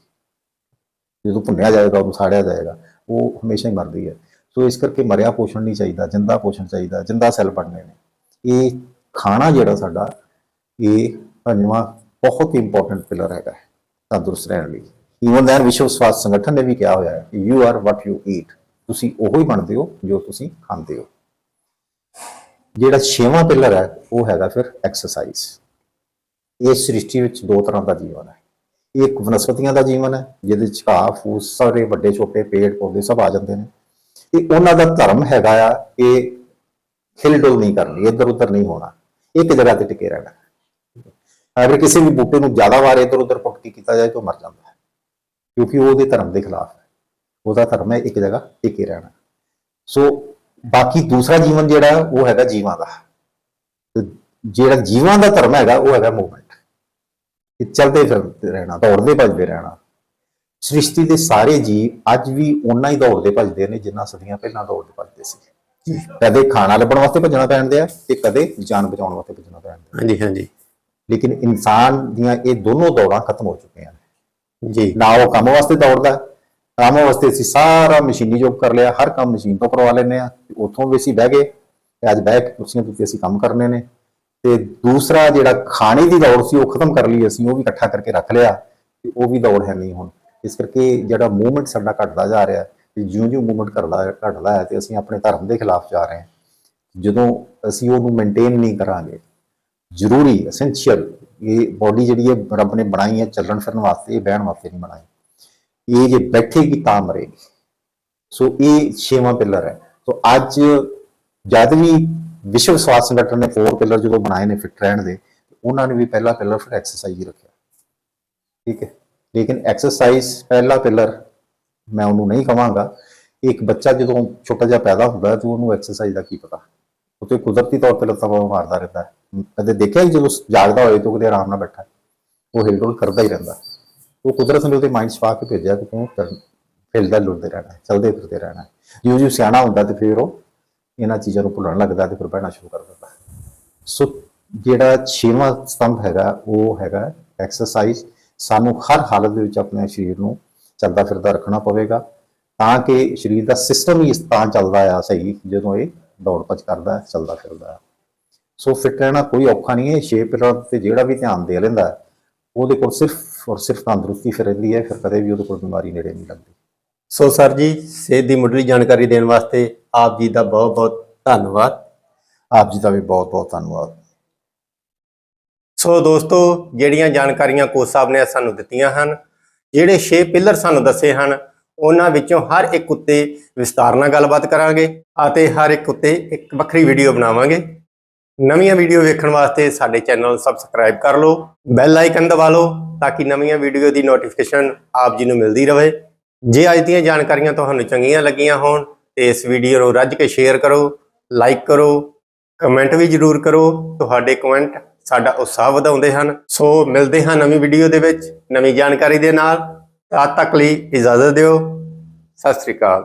ਜਦੋਂ ਭੁੰਨਿਆ ਜਾਏਗਾ, ਉਹਨੂੰ ਸਾੜਿਆ ਜਾਏਗਾ, ਉਹ ਹਮੇਸ਼ਾ ਹੀ ਮਰਦੀ ਹੈ। ਸੋ ਇਸ ਕਰਕੇ ਮਰਿਆ ਪੋਸ਼ਣ ਨਹੀਂ ਚਾਹੀਦਾ, ਜਿੰਦਾ ਪੋਸ਼ਣ ਚਾਹੀਦਾ, ਜਿੰਦਾ ਸੈੱਲ ਬਣਨੇ ਨੇ। ਇਹ ਖਾਣਾ ਜਿਹੜਾ ਸਾਡਾ, ਇਹ ਪੰਜਵਾਂ ਬਹੁਤ ਹੀ ਇੰਪੋਰਟੈਂਟ ਪਿਲਰ ਹੈਗਾ ਤੰਦਰੁਸਤ ਰਹਿਣ ਲਈ। ਈਵਨ ਦੈਨ ਵਿਸ਼ਵ ਸਵਾਸਥ ਸੰਗਠਨ ਨੇ ਵੀ ਕਿਹਾ ਹੋਇਆ ਹੈ ਕਿ you are what you eat ਤੁਸੀਂ ਉਹੋ ਹੀ ਬਣਦੇ ਹੋ ਜੋ ਤੁਸੀਂ ਖਾਂਦੇ ਹੋ। ਜਿਹੜਾ ਛੇਵਾਂ ਪਿਲਰ ਹੈ, ਉਹ ਹੈਗਾ ਫਿਰ ਐਕਸਰਸਾਈਜ਼ ਇਸ ਸ੍ਰਿਸ਼ਟੀ ਵਿੱਚ ਦੋ ਤਰ੍ਹਾਂ ਦਾ ਜੀਵਨ ਹੈ। ਇੱਕ ਵਨਸਪਤੀਆਂ ਦਾ ਜੀਵਨ ਹੈ, ਜਿਹਦੇ 'ਚ ਘਾਹ, ਫੂਸ, ਸਾਰੇ ਵੱਡੇ, ਛੋਟੇ, ਪੇੜ, ਪੌਦੇ ਸਭ ਆ ਜਾਂਦੇ ਨੇ। ਤੇ ਉਹਨਾਂ ਦਾ ਧਰਮ ਹੈਗਾ ਆ ਕਿ ਹਿਲਡੁਲ ਨਹੀਂ ਕਰਨੀ ਇੱਧਰ ਉੱਧਰ ਨਹੀਂ ਹੋਣਾ। ਇੱਕ ਜਗ੍ਹਾ ਤੇ ਟਿਕੇ ਰਹਿਣਾ। ਅਗਰ ਕਿਸੇ ਵੀ ਬੂਟੇ ਨੂੰ ਜ਼ਿਆਦਾ ਵਾਰ ਇੱਧਰ ਉੱਧਰ ਪੁੱਟ ਕੇ ਕੀਤਾ ਜਾਏ ਤਾਂ ਉਹ ਮਰ ਜਾਂਦਾ ਹੈ। ਕਿਉਂਕਿ ਉਹ ਉਹਦੇ ਧਰਮ ਦੇ ਖਿਲਾਫ ਹੈ। ਉਹਦਾ ਧਰਮ ਹੈ ਇੱਕ ਜਗ੍ਹਾ ਟਿਕੇ ਰਹਿਣਾ। ਸੋ ਬਾਕੀ ਦੂਸਰਾ ਜੀਵਨ ਜਿਹੜਾ ਉਹ ਹੈਗਾ ਜੀਵਾਂ ਦਾ। ਜਿਹੜਾ ਜੀਵਾਂ ਦਾ ਧਰਮ ਹੈਗਾ ਉਹ ਹੈਗਾ ਮੂਵਮੈਂਟ ਕਿ ਚੱਲਦੇ ਫਿਰਦੇ ਰਹਿਣਾ ਦੌੜਦੇ ਭੱਜਦੇ ਰਹਿਣਾ। ਸ੍ਰਿਸ਼ਟੀ ਦੇ ਸਾਰੇ ਜੀਵ ਅੱਜ ਵੀ ਓਨਾ ਹੀ ਦੌੜਦੇ ਭੱਜਦੇ ਨੇ ਜਿੰਨਾ ਸਦੀਆਂ ਪਹਿਲਾਂ ਦੌੜਦੇ ਭੱਜਦੇ ਸੀ। ਕਦੇ ਖਾਣਾ ਲੱਭਣ ਵਾਸਤੇ ਭੱਜਣਾ ਪੈਂਦਾ ਹੈ ਤੇ ਕਦੇ ਜਾਨ ਬਚਾਉਣ ਵਾਸਤੇ ਭੱਜਣਾ ਪੈਂਦਾ। ਹਾਂਜੀ ਹਾਂਜੀ। ਲੇਕਿਨ ਇਨਸਾਨ ਦੀਆਂ ਇਹ ਦੋਨੋਂ ਦੌੜਾਂ ਖਤਮ ਹੋ ਚੁੱਕੀਆਂ ਨੇ। ਜੀ। ਨਾ ਉਹ ਕੰਮ ਵਾਸਤੇ ਦੌੜਦਾ ਹੈ, ਵਾਸਤੇ ਅਸੀਂ ਸਾਰਾ ਮਸ਼ੀਨੀ ਯੁੱਗ ਕਰ ਲਿਆ ਹਰ ਕੰਮ ਮਸ਼ੀਨ ਤੋਂ ਕਰਵਾ ਲੈਂਦੇ ਆ ਉੱਥੋਂ ਵੀ ਅਸੀਂ ਬਹਿ ਗਏ ਤੇ ਅੱਜ ਬਹਿ ਕੇ ਕੁਰਸੀਆਂ ਤੇ ਅਸੀਂ ਕੰਮ ਕਰਨੇ ਨੇ। ਤੇ ਦੂਸਰਾ ਜਿਹੜਾ ਖਾਣੇ ਦੀ ਦੌੜ ਸੀ ਉਹ ਖਤਮ ਕਰ ਲਈ ਅਸੀਂ ਉਹ ਵੀ ਇਕੱਠਾ ਕਰਕੇ ਰੱਖ ਲਿਆ ਤੇ ਉਹ ਵੀ ਦੌੜ ਹੈ ਨਹੀਂ ਹੁਣ। ਇਸ ਕਰਕੇ ਜਿਹੜਾ ਮੂਵਮੈਂਟ ਸਾਡਾ ਘਟਦਾ ਜਾ ਰਿਹਾ ਹੈ ਤੇ ਜਿਉਂ-ਜਿਉਂ ਮੂਵਮੈਂਟ ਘਟਦਾ ਘਟਦਾ ਹੈ ਤੇ ਅਸੀਂ ਆਪਣੇ ਧਰਮ ਦੇ ਖਿਲਾਫ ਜਾ ਰਹੇ ਹਾਂ। ਜਦੋਂ ਅਸੀਂ ਉਹਨੂੰ ਮੇਨਟੇਨ ਨਹੀਂ ਕਰਾਂਗੇ ਜ਼ਰੂਰੀ ਐਸੈਂਸ਼ੀਅਲ ਇਹ ਬਾਡੀ ਜਿਹੜੀ ਹੈ ਰੱਬ ਨੇ ਬਣਾਈ ਹੈ ਚੱਲਣ ਫਿਰਨ ਵਾਸਤੇ ਇਹ ਬਹਿਣ ਵਾਸਤੇ ਨਹੀਂ ਬਣਾਈ। ਇਹ ਜੇ ਬੈਠੇਗੀ ਤਾਂ ਮਰੇਗੀ। ਸੋ ਇਹ ਛੇਵਾਂ ਪਿਲਰ ਹੈ। ਸੋ ਅੱਜ ਜਦ ਵੀ ਵਿਸ਼ਵ ਸਵਾਸਥ ਸੰਗਠਨ ਨੇ ਫੋਰ ਪਿਲਰ ਜਦੋਂ ਬਣਾਏ ਨੇ ਫਿਟ ਰਹਿਣ ਦੇ, ਉਹਨਾਂ ਨੇ ਵੀ ਪਹਿਲਾ ਪਿਲਰ ਫਿਰ ਐਕਸਰਸਾਈਜ਼ ਹੀ ਰੱਖਿਆ। ਠੀਕ ਹੈ? ਲੇਕਿਨ ਐਕਸਰਸਾਈਜ਼ ਪਹਿਲਾ ਪਿਲਰ ਮੈਂ ਉਹਨੂੰ ਨਹੀਂ ਕਹਾਂਗਾ ਇੱਕ ਬੱਚਾ ਜਦੋਂ ਛੋਟਾ ਜਿਹਾ ਪੈਦਾ ਹੁੰਦਾ ਹੈ ਉਹਨੂੰ ਐਕਸਰਸਾਈਜ਼ ਦਾ ਕੀ ਪਤਾ? ਉਹ ਤੇ ਕੁਦਰਤੀ ਤੌਰ ਤੇ ਲੱਤਾਂ ਬਾਹਾਂ ਮਾਰਦਾ ਰਹਿੰਦਾ ਕਦੇ ਦੇਖਿਆ ਹੀ ਜਦੋਂ ਜਾਗਦਾ ਹੋਏ ਤਾਂ ਉਹਦੇ ਆਰਾਮ ਨਾਲ ਬੈਠਾ ਹੈ। ਉਹ ਹਿਲਡੁਲ ਕਰਦਾ ਹੀ ਰਹਿੰਦਾ ਉਹ ਕੁਦਰਤ ਨੇ ਉਹਦੇ ਮਾਈਂਡ 'ਚ ਪਾ ਕੇ ਭੇਜਿਆ ਕਿ ਤੂੰ ਕਰ- ਹਿਲਦਾ ਲੁਲਦੇ ਰਹਿਣਾ ਹੈ, ਚੱਲਦੇ ਫਿਰਦੇ ਰਹਿਣਾ ਜਿਉਂ ਜਿਉਂ ਸਿਆਣਾ ਹੁੰਦਾ ਤੇ ਫਿਰ ਉਹ ਇਹਨਾਂ ਚੀਜ਼ਾਂ ਨੂੰ ਭੁੱਲਣ ਲੱਗਦਾ ਤੇ ਫਿਰ ਬਹਿਣਾ ਸ਼ੁਰੂ ਕਰ ਦਿੰਦਾ। ਸੋ ਜਿਹੜਾ ਛੇਵਾਂ ਸਤੰਭ ਹੈਗਾ ਉਹ ਹੈਗਾ ਐਕਸਰਸਾਈਜ਼ ਸਾਨੂੰ ਹਰ ਹਾਲਤ ਦੇ ਵਿੱਚ ਆਪਣੇ ਸਰੀਰ ਨੂੰ ਚੱਲਦਾ ਫਿਰਦਾ ਰੱਖਣਾ ਪਵੇਗਾ ਤਾਂ ਕਿ ਸਰੀਰ ਦਾ ਸਿਸਟਮ ਹੀ ਇਸ ਤਾਂ ਚੱਲਦਾ ਆ ਸਹੀ ਜਦੋਂ ਇਹ ਦੌੜ ਭੱਜ ਕਰਦਾ ਚੱਲਦਾ ਫਿਰਦਾ ਹੈ। ਸੋ ਫਿਟ ਰਹਿਣਾ ਕੋਈ ਔਖਾ ਨਹੀਂ ਹੈ ਛੇ ਪਿਲਰ ਤੇ ਜਿਹੜਾ ਵੀ ਧਿਆਨ ਦੇ ਲੈਂਦਾ ਉਹਦੇ ਕੋਲ ਸਿਰਫ ਔਰ ਸਿਰਫ ਤੰਦਰੁਸਤੀ ਫਿਰ ਰਹਿੰਦੀ ਹੈ ਫਿਰ ਕਦੇ ਵੀ ਉਹਦੇ ਕੋਲ ਬਿਮਾਰੀ ਨੇੜੇ ਨਹੀਂ ਲੱਗਦੀ। ਸੋ ਸਰ ਜੀ ਸਿਹਤ ਦੀ ਮੁੱਢਲੀ ਜਾਣਕਾਰੀ ਦੇਣ ਵਾਸਤੇ ਆਪ ਜੀ ਦਾ ਬਹੁਤ ਬਹੁਤ ਧੰਨਵਾਦ। ਆਪ ਜੀ ਦਾ ਵੀ ਬਹੁਤ ਬਹੁਤ ਧੰਨਵਾਦ। ਸੋ ਦੋਸਤੋ ਜਿਹੜੀਆਂ ਜਾਣਕਾਰੀਆਂ ਕੋਚ ਸਾਹਿਬ ਨੇ ਸਾਨੂੰ ਦਿੱਤੀਆਂ ਹਨ ਜਿਹੜੇ 6 ਪਿਲਰ ਸਾਨੂੰ ਦੱਸੇ ਹਨ ਉਹਨਾਂ ਵਿੱਚੋਂ ਹਰ ਇੱਕ ਉੱਤੇ ਵਿਸਤਾਰ ਨਾਲ ਗੱਲਬਾਤ ਕਰਾਂਗੇ ਅਤੇ ਹਰ ਇੱਕ ਉੱਤੇ ਇੱਕ ਵੱਖਰੀ ਵੀਡੀਓ ਬਣਾਵਾਂਗੇ। ਨਵੀਆਂ ਵੀਡੀਓ ਵੇਖਣ ਵਾਸਤੇ ਸਾਡੇ ਚੈਨਲ ਨੂੰ ਸਬਸਕ੍ਰਾਈਬ ਕਰ ਲਓ ਬੈਲ ਆਈਕਨ ਦਬਾ ਲਓ ਤਾਂ ਕਿ ਨਵੀਆਂ ਵੀਡੀਓ ਦੀ ਨੋਟੀਫਿਕੇਸ਼ਨ ਆਪ ਜੀ ਨੂੰ ਮਿਲਦੀ ਰਹੇ। ਜੇ ਅੱਜ ਦੀਆਂ ਜਾਣਕਾਰੀਆਂ ਤੁਹਾਨੂੰ ਚੰਗੀਆਂ ਲੱਗੀਆਂ ਹੋਣ ਤੇ ਇਸ ਵੀਡੀਓ ਨੂੰ ਰੱਜ ਕੇ ਸ਼ੇਅਰ ਕਰੋ ਲਾਈਕ ਕਰੋ ਕਮੈਂਟ ਵੀ ਜਰੂਰ ਕਰੋ। ਤੁਹਾਡੇ ਕਮੈਂਟ ਸਾਡਾ ਉਤਸ਼ਾਹ ਵਧਾਉਂਦੇ ਹਨ। ਸੋ ਮਿਲਦੇ ਹਾਂ ਨਵੀਂ ਵੀਡੀਓ ਦੇ ਵਿੱਚ ਨਵੀਂ ਜਾਣਕਾਰੀ ਦੇ ਨਾਲ। ਤਦ ਤੱਕ ਲਈ ਇਜਾਜ਼ਤ ਦਿਓ। ਸਤਿ ਸ੍ਰੀ ਅਕਾਲ।